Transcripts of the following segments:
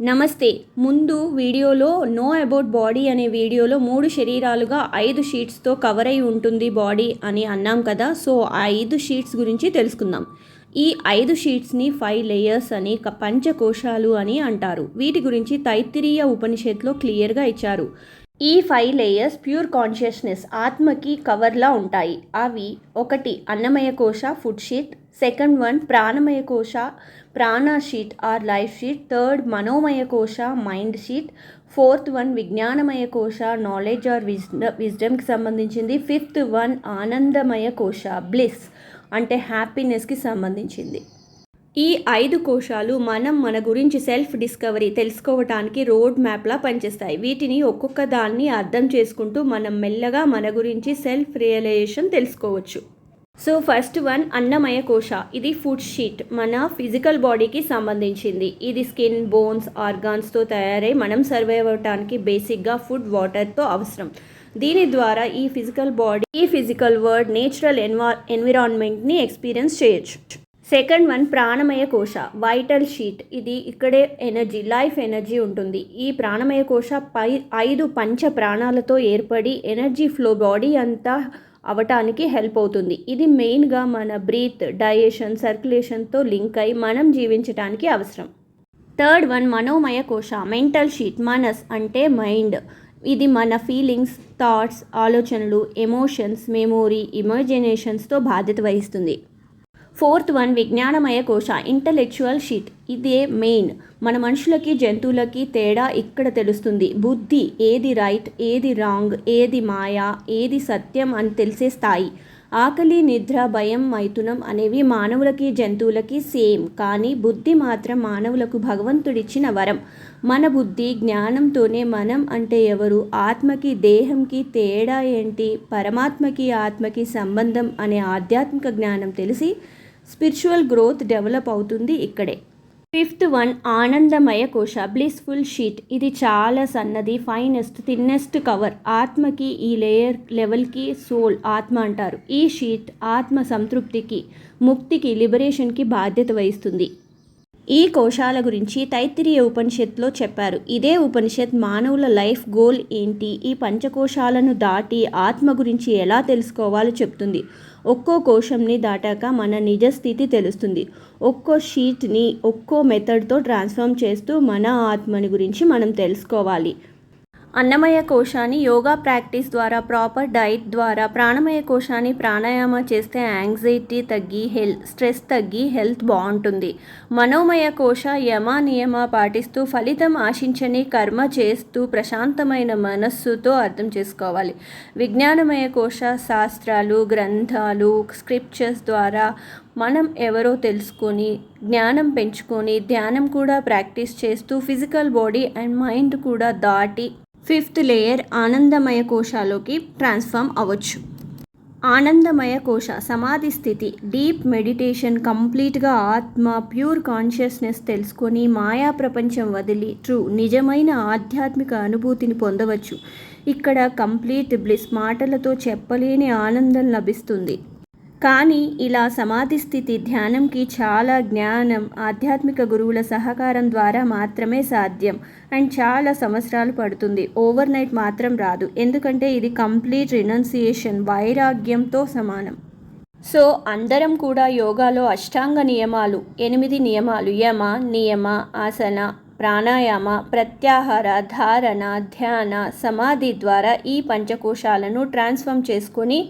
నమస్తే. ముందు వీడియోలో నో అబౌట్ బాడీ అనే వీడియోలో మూడు శరీరాలుగా ఐదు షీట్స్తో కవర్ అయి ఉంటుంది బాడీ అని అన్నాం కదా. సో ఆ ఐదు షీట్స్ గురించి తెలుసుకుందాం. ఈ ఐదు షీట్స్ని ఫైవ్ లేయర్స్ అని పంచకోశాలు అని అంటారు. వీటి గురించి తైత్తిరీయ ఉపనిషత్తులో క్లియర్గా ఇచ్చారు. ఈ ఫైవ్ లేయర్స్ ప్యూర్ కాన్షియస్నెస్ ఆత్మకి కవర్లా ఉంటాయి. అవి ఒకటి అన్నమయ కోశ ఫుడ్ షీట్ సెకండ్ వన్ ప్రాణమయ కోశ ప్రాణ sheath or life sheath third మనోమయ కోశ మైండ్ షీట్ ఫోర్త్ వన్ విజ్ఞానమయ కోశ నాలెడ్జ్ ఆర్ విజ్డ విజ్డమ్కి సంబంధించింది ఫిఫ్త్ వన్ ఆనందమయ కోశ బ్లిస్. అంటే హ్యాపీనెస్కి సంబంధించింది. ఈ ఐదు కోశాలు మనం మన గురించి సెల్ఫ్ డిస్కవరీ తెలుసుకోవటానికి రోడ్ మ్యాప్లా పనిచేస్తాయి. వీటిని ఒక్కొక్క దాన్ని అర్థం చేసుకుంటూ మనం మెల్లగా మన గురించి సెల్ఫ్ రియలైజేషన్ తెలుసుకోవచ్చు. సో ఫస్ట్ వన్ అన్నమయ కోశ. ఇది ఫుడ్ షీట్. మన ఫిజికల్ బాడీకి సంబంధించింది. ఇది స్కిన్ బోన్స్ ఆర్గాన్స్తో తయారై మనం సర్వైవ్ అవటానికి బేసిక్గా ఫుడ్ వాటర్తో అవసరం. దీని ద్వారా ఈ ఫిజికల్ బాడీ ఈ ఫిజికల్ వర్డ్ నేచురల్ ఎన్వా ఎన్విరాన్మెంట్ని ఎక్స్పీరియన్స్ చేయొచ్చు. సెకండ్ వన్ ప్రాణమయ కోశ వైటల్ షీట్. ఇది ఇక్కడే ఎనర్జీ లైఫ్ ఎనర్జీ ఉంటుంది. ఈ ప్రాణమయ కోశ పై ఐదు పంచ ప్రాణాలతో ఏర్పడి ఎనర్జీ ఫ్లో బాడీ అంతా అవటానికి హెల్ప్ అవుతుంది. ఇది మెయిన్గా మన బ్రీత్ డైజెషన్ సర్క్యులేషన్తో లింక్ అయి మనం జీవించడానికి అవసరం. థర్డ్ వన్ మనోమయ కోశ మెంటల్ షీట్ మనస్ అంటే మైండ్. ఇది మన ఫీలింగ్స్ థాట్స్ ఆలోచనలు ఎమోషన్స్ మెమోరీ ఇమాజినేషన్స్తో బాధ్యత వహిస్తుంది. ఫోర్త్ వన్ విజ్ఞానమయ కోశ ఇంటలెక్చువల్ షీట్ ఇదే మెయిన్ మన మనుషులకి జంతువులకి తేడా ఇక్కడ తెలుస్తుంది. బుద్ధి ఏది రైట్ ఏది రాంగ్ ఏది మాయా ఏది సత్యం అని తెలిసే స్థాయి. ఆకలి నిద్ర భయం మైథునం అనేవి మానవులకి జంతువులకి సేమ్ కానీ బుద్ధి మాత్రం మానవులకు భగవంతుడిచ్చిన వరం. మన బుద్ధి జ్ఞానంతోనే మనం అంటే ఎవరు? ఆత్మకి దేహంకి తేడా ఏంటి? పరమాత్మకి ఆత్మకి సంబంధం అనే ఆధ్యాత్మిక జ్ఞానం తెలిసి స్పిరిచువల్ గ్రోత్ డెవలప్ అవుతుంది ఇక్కడే. ఫిఫ్త్ వన్ ఆనందమయ కోశ బ్లిస్ఫుల్ షీట్. ఇది చాలా సన్నది ఫైనెస్ట్ థిన్నెస్ట్ కవర్ ఆత్మకి ఈ లేయర్ లెవెల్కి సోల్ ఆత్మ అంటారు. ఈ షీట్ ఆత్మ సంతృప్తికి ముక్తికి లిబరేషన్కి బాధ్యత వహిస్తుంది. ఈ కోశాల గురించి తైత్తిరీయ ఉపనిషత్తులో చెప్పారు. ఇదే ఉపనిషత్ మానవుల లైఫ్ గోల్ ఏంటి? ఈ పంచకోశాలను దాటి ఆత్మ గురించి ఎలా తెలుసుకోవాలో చెప్తుంది. ఒక్కో కోశంని దాటాక మన నిజ స్థితి తెలుస్తుంది. ఒక్కో షీట్ని ఒక్కో మెథడ్తో ట్రాన్స్ఫార్మ్ చేస్తూ మన ఆత్మని గురించి మనం తెలుసుకోవాలి. అన్నమయ కోశాన్ని యోగా ప్రాక్టీస్ ద్వారా ప్రాపర్ డైట్ ద్వారా ప్రాణమయ కోశాన్ని ప్రాణాయామ చేస్తే యాంగ్జైటీ తగ్గి హెల్త్ స్ట్రెస్ తగ్గి హెల్త్ బాగుంటుంది. మనోమయ కోశ యమ నియమ పాటిస్తూ ఫలితం ఆశించని కర్మ చేస్తూ ప్రశాంతమైన మనస్సుతో అర్థం చేసుకోవాలి. విజ్ఞానమయ కోశ శాస్త్రాలు గ్రంథాలు స్క్రిప్చర్స్ ద్వారా మనం ఎవరో తెలుసుకొని జ్ఞానం పెంచుకొని ధ్యానం కూడా ప్రాక్టీస్ చేస్తూ ఫిజికల్ బాడీ అండ్ మైండ్ కూడా దాటి ఫిఫ్త్ లేయర్ ఆనందమయ కోశాలోకి ట్రాన్స్ఫార్మ్ అవ్వచ్చు. ఆనందమయ కోశ సమాధి స్థితి డీప్ మెడిటేషన్ కంప్లీట్గా ఆత్మ ప్యూర్ కాన్షియస్నెస్ తెలుసుకొని మాయా ప్రపంచం వదిలి ట్రూ నిజమైన ఆధ్యాత్మిక అనుభూతిని పొందవచ్చు. ఇక్కడ కంప్లీట్ బ్లిస్ మాటలతో చెప్పలేని ఆనందం లభిస్తుంది. కానీ ఇలా సమాధి స్థితి ధ్యానంకి చాలా జ్ఞానం ఆధ్యాత్మిక గురువుల సహకారం ద్వారా మాత్రమే సాధ్యం. అండ్ చాలా సంవత్సరాలు పడుతుంది. ఓవర్ నైట్ మాత్రం రాదు. ఎందుకంటే ఇది కంప్లీట్ రినౌన్సియేషన్ వైరాగ్యంతో సమానం. సో అందరం కూడా యోగాలో అష్టాంగ నియమాలు ఎనిమిది నియమాలు యమ నియమ ఆసన ప్రాణాయామ ప్రత్యాహార ధారణ ధ్యాన సమాధి ద్వారా ఈ పంచకోశాలను ట్రాన్స్ఫార్మ్ చేసుకొని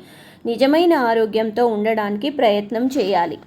నిజమైన ఆరోగ్యంతో ఉండడానికి ప్రయత్నం చేయాలి.